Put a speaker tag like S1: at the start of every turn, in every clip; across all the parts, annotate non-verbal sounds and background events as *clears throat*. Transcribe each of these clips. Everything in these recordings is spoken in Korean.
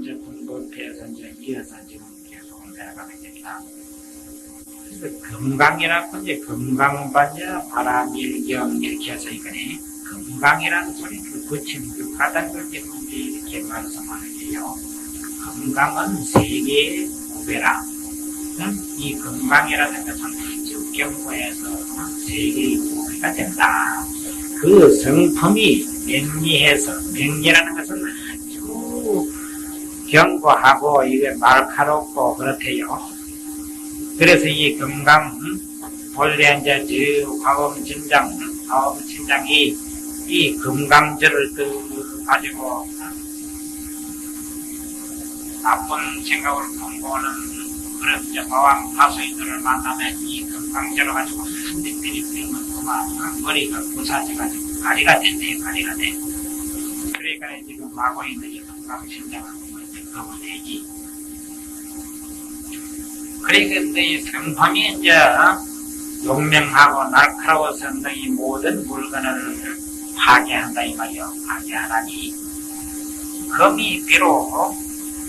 S1: 이제 군도패에서 이제 이어서 지금 계속 내려가게 됩니다. 금강이라고 이제 금강반야 바람일경 이렇게 해서 이거네. 금강이라는 소리를 붙인 그 바닥을 지금 이제 이렇게 말씀하는 게요. 금강은 세계의 구배라. 이 금강이라는 것은 즉 경고에서 세계의 구배가 된다. 그 성품이 명리해서 명리라는 것은 견고하고 이게 날카롭고 그렇대요. 그래서 이 금강 본래 이제 저 화엄 진장 화엄 진장이 이 금강절을 그 가지고 나쁜 생각을 공부하는 그런 이제 마왕 다수인들을 만나면 이 금강절을 가지고 한대 때리면 그만 머리가 부사져가지고 가리가 된대 가리가 돼. 그러니까 지금 마고 있는 이 이제 그거 되지. 그러니까 이 성품이 이제 용맹하고 날카로워서 이 모든 물건을 파괴한다 이 말이요. 파괴하라니. 금이 비록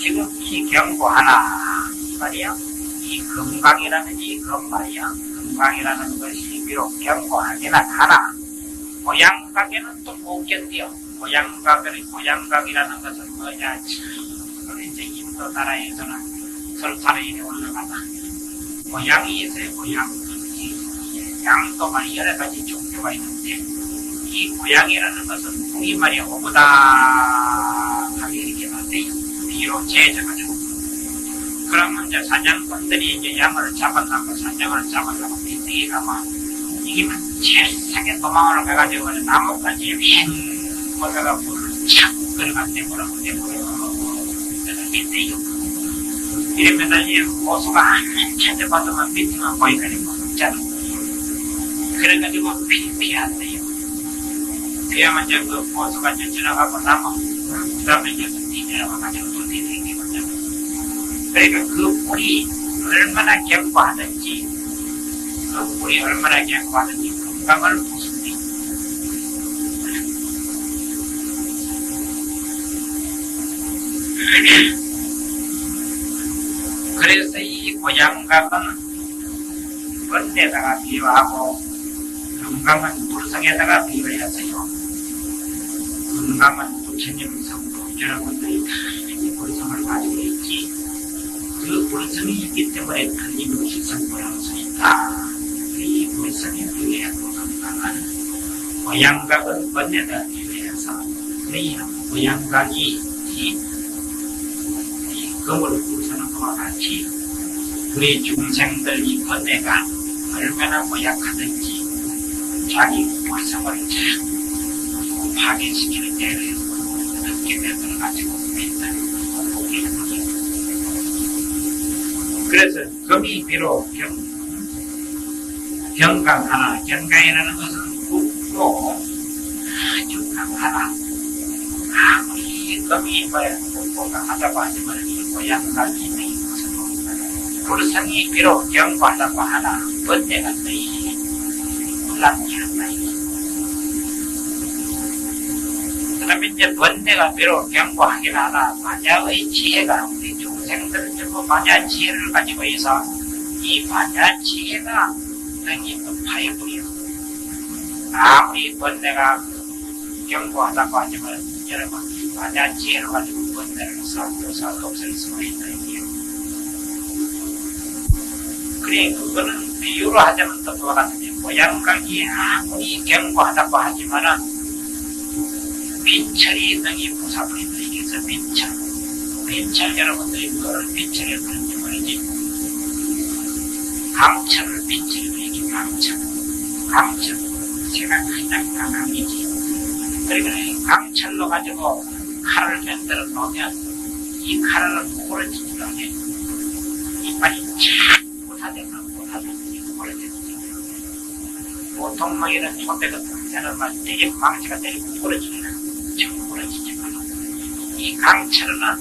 S1: 지극히 견고하나 이 말이야. 이 금강이라는 이금 말이야. 금강이라는 것이 비록 견고하기는 하나 고양각에는 또 못 견뎌. 고양각을 고양각이라는 것은 뭐냐? 참, 이제 인도 나라에서는 설산에 올라가다. 고양이 있어요. 고양. 양도 많이 여러 가지 종류가 있는데 이 고양이라는 것은 우리말이 오고다하게 이렇게 만돼요. 뒤로 재져가지고. 그러면 이제 사냥꾼들이 이제 양을 잡아나고 사냥을 잡아나고 빈둥이 가면 이게 채하게 도망을 가가지고 나무까지 행 보다가 물을 착 들어갔대 이제 지나가고 나면 그 다음에 이제 뒤 내려가가지고 또 뒤생기거든요. 그러니까 그 뿔이 얼마나 견고하든지 그 뿔이 얼마나 견고하든지 건강을 부순대. 그래서 이 고양각은 번데다가 비유하고 건강은 불성에다가 비유해서요. 건강은 부처님 성도 여러분들이 이 불성을 가지고 있지. 그 불성이 있기 때문에 틀림없이 성불할 수 있다. 이 불성에 비유해서 건강은 고양각은 번데다 비유해서 이 고양각이 이, 이 금을 같이 우리 중생들 이 번뇌가 얼마나 고약하든지 자기 불성을 자꾸 파괴시키는 데를 늦게 되들어 가지고 있다. 그래서 금이 비록 경, 경강하나 경강이라는 것은 굽고 아주 강하다. 아무리 금이 뭐야 굽고가 하다고 하지만 이 것은 불성이 비록 경고하다고 하나 번뇌가 너희 불란지 한다. 그 다음에 이제 번뇌가 비록 경고하긴 하나 마냐의 지혜가 우리 중생들은 전부 마냐 지혜를 가지고 있어 이 마냐 지혜가 또 파이불이요. 아무리 번뇌가 경고하다고 하지만 여러분 마냐 지혜를 가지고 번뇌를 싹도사 없앨 수가 있다. 이게. 그래, 그거는 비유로 하자면 또 그와 같은데, 모양각이 아무리 견고하다고 하지만은, 빈철이 능히 부사버린다. 이게서 빈철. 빈철 여러분들이 그거를 빈철에 그런지 모르지. 강철을 빈철로 얘기 강철. 강철. 제가 가장 강함이지. 그러니까 강철로 가지고 칼을 만들어 놓으면, 이 칼은 고르지도 않아. 이빨이 착부 사되면 부사되면 고르지도 보통 뭐 이런 같은 데는 막 되게 망치가 되고 부러지잖아. 참 부러지지만 이 강철은 탁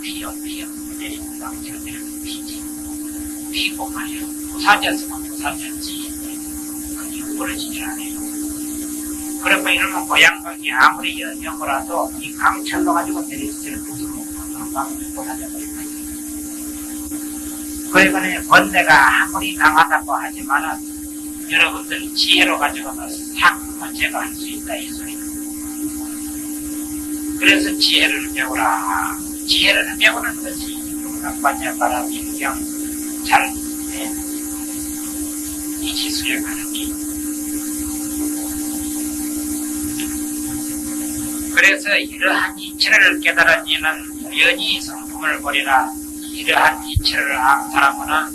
S1: 피어 피어 내리고 망치가 내리고 피지. 피고 말이야. 부사졌으면 부사졌지. 그게 부러지질 않아요. 그래서 이러면 고향각이 아무리 영어라도 이 강철로 가지고 내리지를 못하죠. 그러니까 번뇌가 아무리 강하다고 하지만은 여러분들 지혜로 가지고는 싹 제거할 수 있다 이 소리다. 그래서 지혜를 배우라. 지혜를 배우는 것이 낙관자 바람이 그냥 잘 네. 이지수에 가는 길. 그래서 이러한 이치를 깨달은 이는 우연히 성품을 버리라 이러한 안 사람은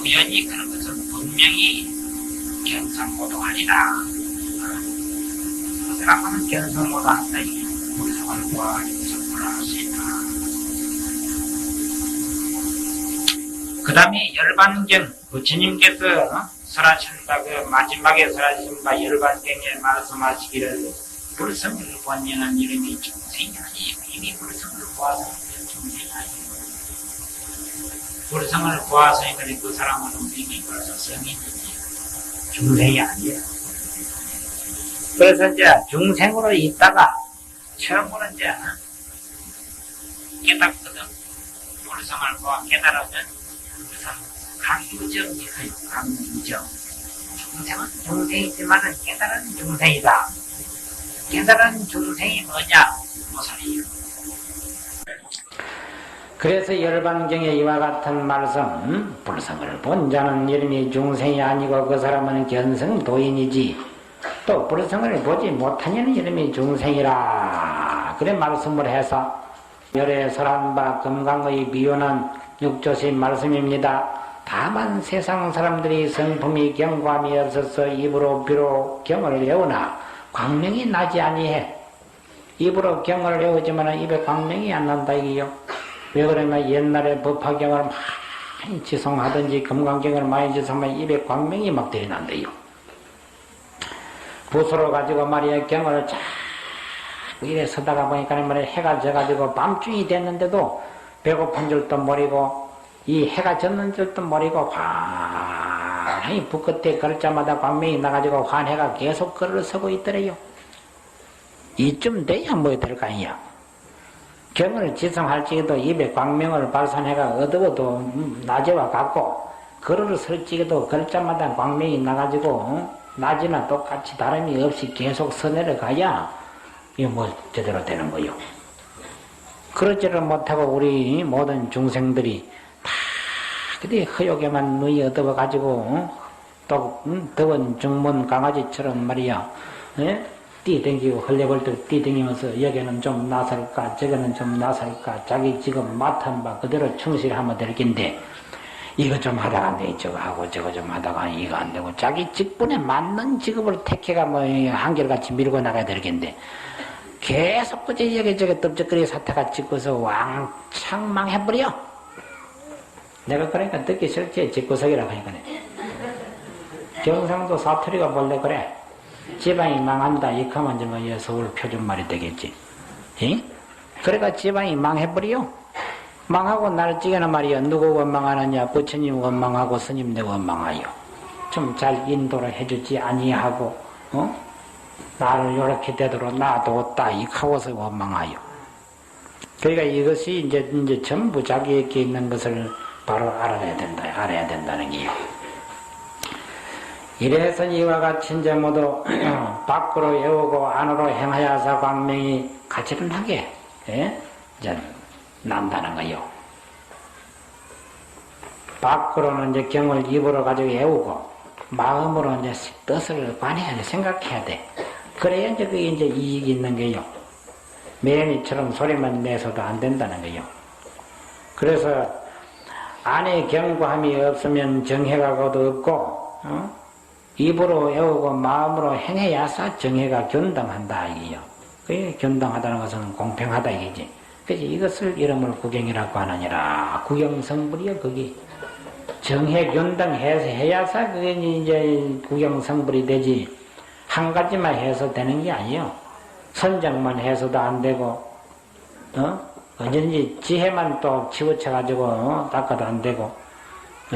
S1: 우연히 그런 것은 분명히 견성모도하리라 그 사람은 견성모도한다. 이 불성을과 성품을 할수 있다. 그 다음에 열반경 부처님께서 설하신다 그 마지막에 설하신 바 열반경에 말씀하시기를 불성을 본연한 이름이 중생이 아니에요. 이미 불성을 보아서. 불성을 그래 그 사람은 이미 벌써 성인이에요. 중생이 아니에요. 그래서 이제 중생으로 있다가 처음으로 이제 깨닫거든. 불성을 보아 깨달으면 그것은 강유정이에요. 강유정. 중생은 중생이지만은 깨달은 중생이다. 깨달은 중생이 뭐냐? 무엇이요? 그래서 열반경에 이와 같은 말씀 불성을 본 자는 이름이 중생이 아니고 그 사람은 견성 도인이지 또 불성을 보지 못하는 이름이 중생이라 그래 말씀을 해서 열에 설한 바 금강의 비유는 육조신 말씀입니다. 다만 세상 사람들이 성품이 경감이 없어서 입으로 비로 경을 외우나 광명이 나지 아니해. 입으로 경을 외우지만 입에 광명이 안 난다 이게요. 왜 그러면 옛날에 법화경을 많이 지송하든지 금강경을 많이 지송하면 입에 광명이 막 들이난대요. 붓으로 가지고 말이야 경을 쫙 이래 서다가 보니까 말이야 해가 져가지고 밤중이 됐는데도 배고픈 줄도 모르고 이 해가 졌는 줄도 모르고 환히 붓 끝에 걸자마다 광명이 나가지고 환해가 계속 걸어 서고 있더래요. 이쯤 돼야 뭐 될 거 아니야. 경을 지성할지에도 입에 광명을 발산해가 어두워도 낮에와 같고 걸어를 설지에도 걸자마다 광명이 나가지고 낮이나 똑같이 다름이 없이 계속 서내려가야 이거 뭐 제대로 되는 거요. 그러지를 못하고 우리 모든 중생들이 다 그대 허욕에만 누이 얻어가지고 또 음, 더운 중문 강아지처럼 말이야. 예? 뛰댕기고 헐레벌떡 뛰댕기면서 여기는 좀 나설까 저거는 좀 나설까 자기 지금 맡은 바 그대로 충실하면 될 긴데 이거 좀 하다가 내 저거 하고 저거 좀 하다가 이거 안 되고 자기 직분에 맞는 직업을 택해가 뭐 한결같이 밀고 나가야 될 긴데 계속 그저 여기저기 떡적거리 사태가 찍고서 왕창 망해버려. 내가 그러니까 듣기 싫지 집구석이라고 하니까 경상도 사투리가 원래 그래 지방이 망한다 이카면 이제 뭐 서울 표준말이 되겠지. 응? 그러니까 지방이 망해버려? 망하고 날찌개나 말이야 누구 원망하느냐? 부처님 원망하고 스님네 원망하여. 좀잘 인도를 해주지 아니하고 어? 나를 이렇게 되도록 놔뒀다. 이카고서 원망하여. 그러니까 이것이 이제 이제 전부 자기에게 있는 것을 바로 알아야 된다 알아야 된다는 게요. 이래서 이와 같이 이제 모두 *clears throat* 밖으로 외우고 안으로 행하여서 광명이 가치런하게 예? 이제 난다는 거요. 밖으로는 이제 경을 입으로 가지고 외우고 마음으로 이제 뜻을 관해야 돼 생각해야 돼. 그래야 이제 그게 이제 이익이 있는 거요. 매연이처럼 소리만 내서도 안 된다는 거요. 그래서 안에 경고함이 없으면 정해가 곧 없고 어? 입으로 외우고 마음으로 행해야사 정해가 견당한다 이게요. 그게 견당하다는 것은 공평하다 이게지. 그래서 이것을 이름을 구경이라고 하느니라. 구경성불이요 거기. 정해 견당해서 해야사 그게 이제 구경성불이 되지. 한 가지만 해서 되는 게 아니요. 선정만 해서도 안 되고, 어? 언제든지 지혜만 또 치우쳐가지고 어? 닦아도 안 되고,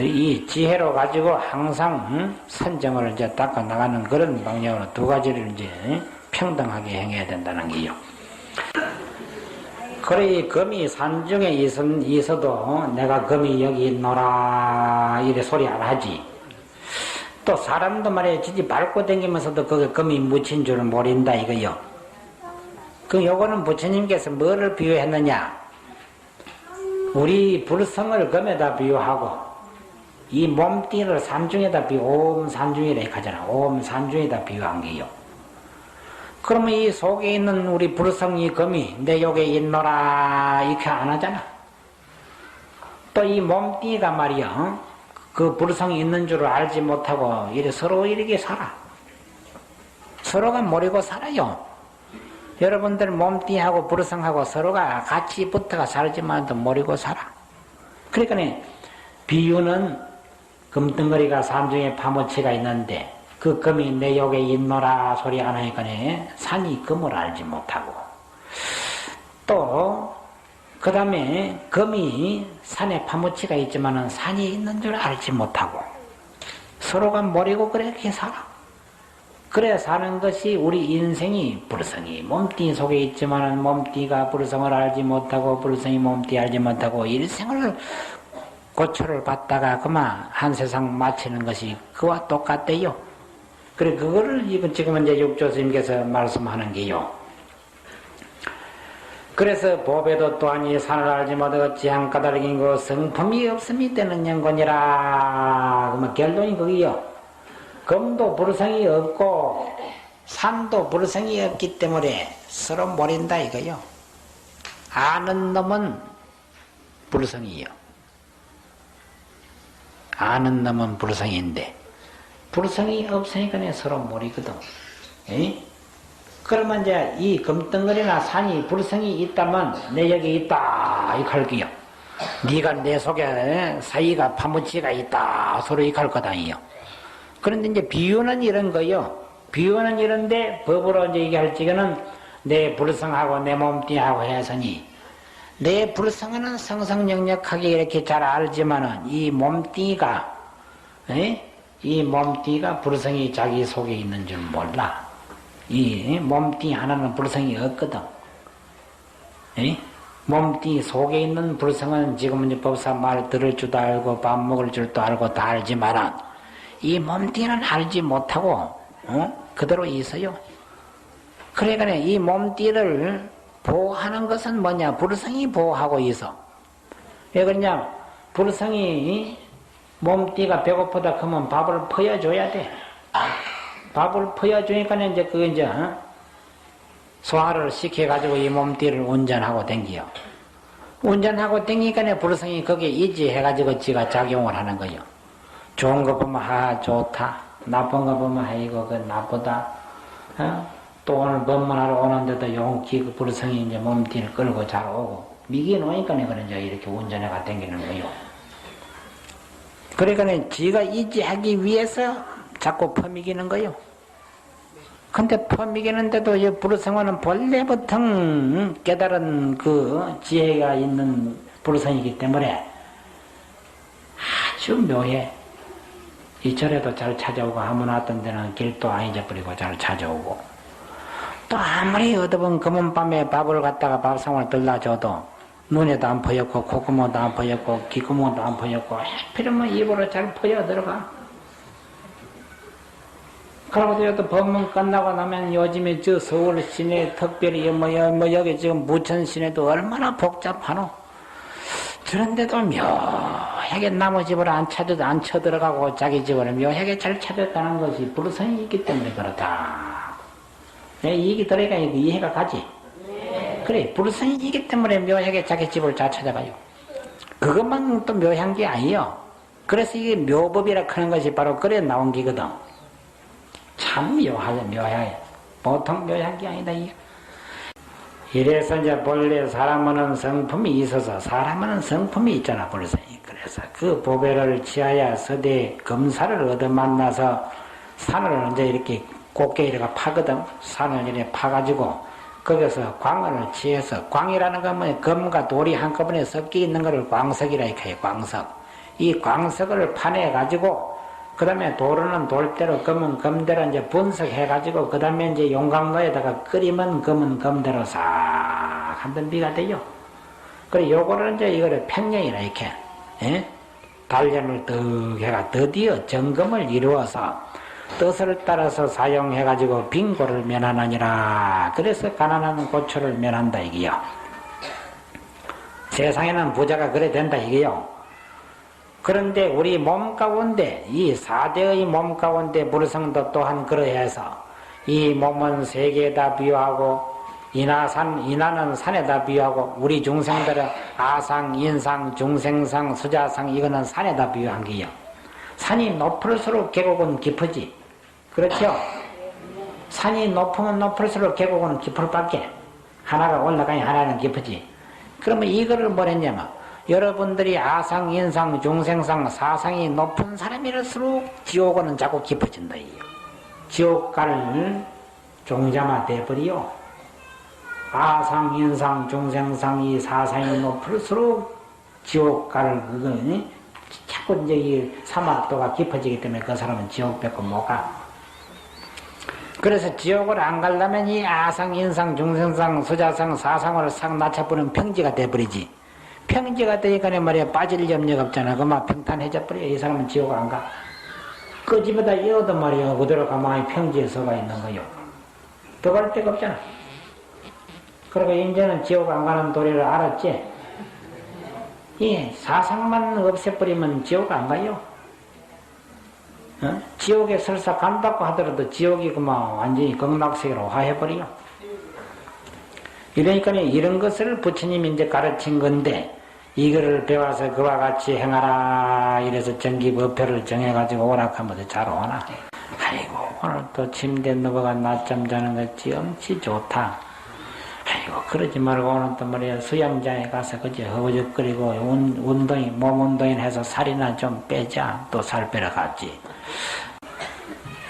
S2: 이 지혜로 가지고 항상 응? 선정을 이제 닦아 나가는 그런 방향으로 두 가지를 이제 평등하게 행해야 된다는 게요. 그래 이 금이 산중에 있, 있어 도 내가 금이 여기 있노라 이래 소리 안 하지. 또 사람도 말이야 지지 밟고 다니면서도 그게 금이 묻힌 줄을 모른다 이거요. 그 요거는 부처님께서 뭐를 비유했느냐? 우리 불성을 금에다 비유하고 이 몸띠를 산중에다 비유, 옴 산중이라 하잖아. 옴 산중에다 비유한 게요. 그러면 이 속에 있는 우리 불성이 금이 내 욕에 있노라 이렇게 안 하잖아. 또 이 몸띠가 말이야. 어? 그 불성이 있는 줄을 알지 못하고 이래 서로 이렇게 살아. 서로가 모르고 살아요. 여러분들 몸띠하고 불성하고 서로가 같이 붙어가 살지만도 모르고 살아. 그러니까 비유는 금덩어리가 산중에 파묻히가 있는데 그 금이 내 욕에 있노라 소리 안 하니까 산이 금을 알지 못하고 또 그 다음에 금이 산에 파묻히가 있지만은 산이 있는 줄 알지 못하고 서로가 모르고 그렇게 살아. 그래 사는 것이 우리 인생이 불성이 몸띠 속에 있지만은 몸띠가 불성을 알지 못하고 불성이 몸띠 알지 못하고 일생을 고초를 받다가 그만 한 세상 마치는 것이 그와 똑같대요. 그래 그거를 이번 지금 이제 육조스님께서 말씀하는 게요. 그래서 법에도 또한 이 산을 알지 못하고 지향 까다르긴 그 성품이 없음이 되는 연건이라 그러면 결론이 그게요. 금도 불성이 없고 산도 불성이 없기 때문에 서로 모른다 이거요. 아는 놈은 불성이요. 아는 놈은 불성인데 불성이 없으니까 서로 모르거든. 에이? 그러면 이제 이 금덩어리나 산이 불성이 있다면 내 여기 있다 이렇게 할게요. 네가 내 속에 사이가 파묻히가 있다 서로 할 거다요. 그런데 이제 비유는 이런 거요. 비유는 이런데 법으로 이제 얘기할 적에는 내 불성하고 내 몸띠하고 해서니 내 불성은 성성역력하게 이렇게 잘 알지만은 이 몸띠가 에? 이 몸띠가 불성이 자기 속에 있는 줄 몰라. 이 몸띠 하나는 불성이 없거든. 에? 몸띠 속에 있는 불성은 지금 법사 말 들을 줄도 알고 밥 먹을 줄도 알고 다 알지만은 이 몸띠는 알지 못하고 어? 그대로 있어요. 그러니까 이 몸띠를 보호하는 것은 뭐냐? 불성이 보호하고 있어. 왜 그러냐? 불성이 몸띠가 배고프다 그러면 밥을 퍼여줘야 돼. 밥을 퍼여주니까 이제 그 이제 어? 소화를 시켜가지고 이 몸띠를 운전하고 댕기요. 운전하고 댕기니까 불성이 거기에 이지해가지고 지가 작용을 하는 거요. 좋은 거 보면 아 좋다. 나쁜 거 보면 아이고 그 나쁘다. 어? 또 오늘 법문하러 오는데도 용기 그 불성이 이제 몸띠를 끌고 잘 오고 미기 놓으니까 그런 이제 이렇게 운전해가 댕기는 거요. 그러니까 지가 이지하기 위해서 자꾸 퍼미기는 거요. 근데 퍼미기는데도 이 불성어는 본래부터 깨달은 그 지혜가 있는 불성이기 때문에 아주 묘해. 이 절에도 잘 찾아오고 아무나 왔던 데는 길도 안 잊어버리고 잘 찾아오고 또 아무리 얻어본 검은 밤에 밥을 갖다가 밥상을 들라줘도 눈에도 안 보였고 콧구멍도 안 보였고 귀구멍도 안 보였고 하필이면 입으로 잘 보여 들어가 그러고도 또 법문 끝나고 나면 요즘에 저 서울 시내 특별히 뭐, 뭐 여기 지금 무천 시내도 얼마나 복잡하노 그런데도 묘하게 남의 집을 안 찾아도 안 쳐들어가고 자기 집을 묘하게 잘 찾았다는 것이 불성이 있기 때문에 그렇다. 이익이 들어가 이해가 가지. 그래 불성이 있기 때문에 묘하게 자기 집을 잘 찾아가요. 그것만 또 묘한 게 아니요. 그래서 이게 묘법이라 하는 것이 바로 그래 나온 기거든. 참 묘하죠, 묘하게. 보통 묘한 게 아니다, 이게. 이래서 이제 본래 사람은 성품이 있어서 사람은 성품이 있잖아 벌써 그래서 그 보배를 취하여 서대 검사를 얻어 만나서 산을 이제 이렇게 이렇게 파거든 산을 이렇게 파가지고 거기서 광을 취해서 광이라는 건뭐 금과 돌이 한꺼번에 섞여 있는 것을 광석이라 이렇게 해요 광석 이 광석을 파내 가지고 그 다음에 도로는 돌대로 검은 검대로 이제 분석해 가지고 그 다음에 이제 용광로에다가 끓이면 검은 검대로 싹 한번 비가 돼요. 그래 요거를 이제 이거를 평령이라 이렇게 예? 단련을 득 해가 드디어 점검을 이루어서 뜻을 따라서 사용해 가지고 빈고를 면하느니라. 그래서 가난한 고초를 면한다 이게요. 세상에는 부자가 그래 된다 이게요. 그런데 우리 몸 가운데 이 사대의 몸 가운데 불성도 또한 그러해서 이 몸은 세계에다 비유하고 인하산 인하는 산에다 비유하고 우리 중생들은 아상, 인상, 중생상, 수자상 이거는 산에다 비유한 게요. 산이 높을수록 계곡은 깊어지. 그렇죠? 산이 높으면 높을수록 계곡은 깊을 밖에 하나가 올라가니 하나는 깊어지. 그러면 이거를 뭐랬냐면 여러분들이 아상, 인상, 중생상, 사상이 높은 사람일수록 지옥은 자꾸 깊어진다. 이요. 지옥 갈 종자마 돼버리요. 아상, 인상, 중생상, 이 사상이 높을수록 지옥 갈 그거니 자꾸 이제 이 사막도가 깊어지기 때문에 그 사람은 지옥 뺏고 못 가. 그래서 지옥을 안 가려면 이 아상, 인상, 중생상, 수자상, 사상을 싹 낮춰버리면 평지가 돼버리지. 평지가 되니까 말이야 빠질 염려가 없잖아. 그만 평탄해져 버려. 이 사람은 지옥 안 가. 그 집에다 이어도 말이야 그대로 가만히 평지에 서가 있는 거요. 더갈 데가 없잖아. 그러니까 이제는 지옥 안 가는 도리를 알았지. 이 사상만 없애버리면 지옥 안 가요. 어? 지옥에 설사 간다고 하더라도 지옥이 그만 완전히 극락세계로 화해버려. 이러니까 이런 것을 부처님이 이제 가르친 건데, 이거를 배워서 그와 같이 행하라. 이래서 정기법표를 정해가지고 오락하면 잘 오나. 아이고, 오늘 또 침대 누워가 낮잠 자는 것이 엄치 좋다. 아이고, 그러지 말고 오늘 또 말이야, 수영장에 가서 그저 허우적거리고 운, 운동이, 몸 운동이나 해서 살이나 좀 빼자. 또 살 빼러 갔지.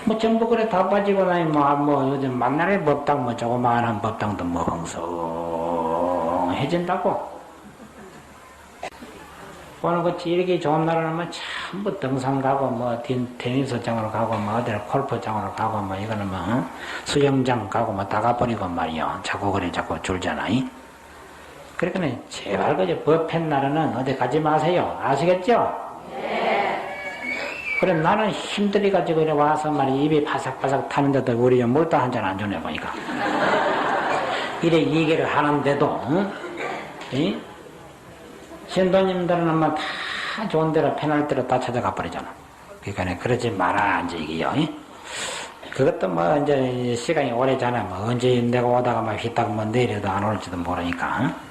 S2: 뭐 전부 그래 다 빠지고 나니 뭐, 뭐 요즘 만날의 법당 뭐 조그마한 법당도 뭐 흥성해진다고 오늘 그치 이렇게 좋은 날은 뭐 전부 등산 가고 뭐 테니스장으로 가고 뭐 어디 골프장으로 가고 뭐 이거는 뭐 어? 수영장 가고 뭐 다 가버리고 말이요 자꾸 그래 자꾸 줄잖아 이 그러니까 제발 그저 법한 날은 어디 가지 마세요 아시겠죠? 그래 나는 힘들이 가지고 이래 와서 말이 입이 바삭바삭 타는데도 우리 물도 한잔 안 주네 보니까 *laughs* 이래 얘기를 하는데도 응? 이? 신도님들은 뭐다 좋은 데로 편할 대로 다 찾아가 버리잖아 그러니까 그러지 마라 이제 이게요 이? 그것도 뭐 이제 시간이 오래잖아 뭐 언제 내가 오다가 막 휘딱 뭐 내려도 안 올지도 모르니까 응?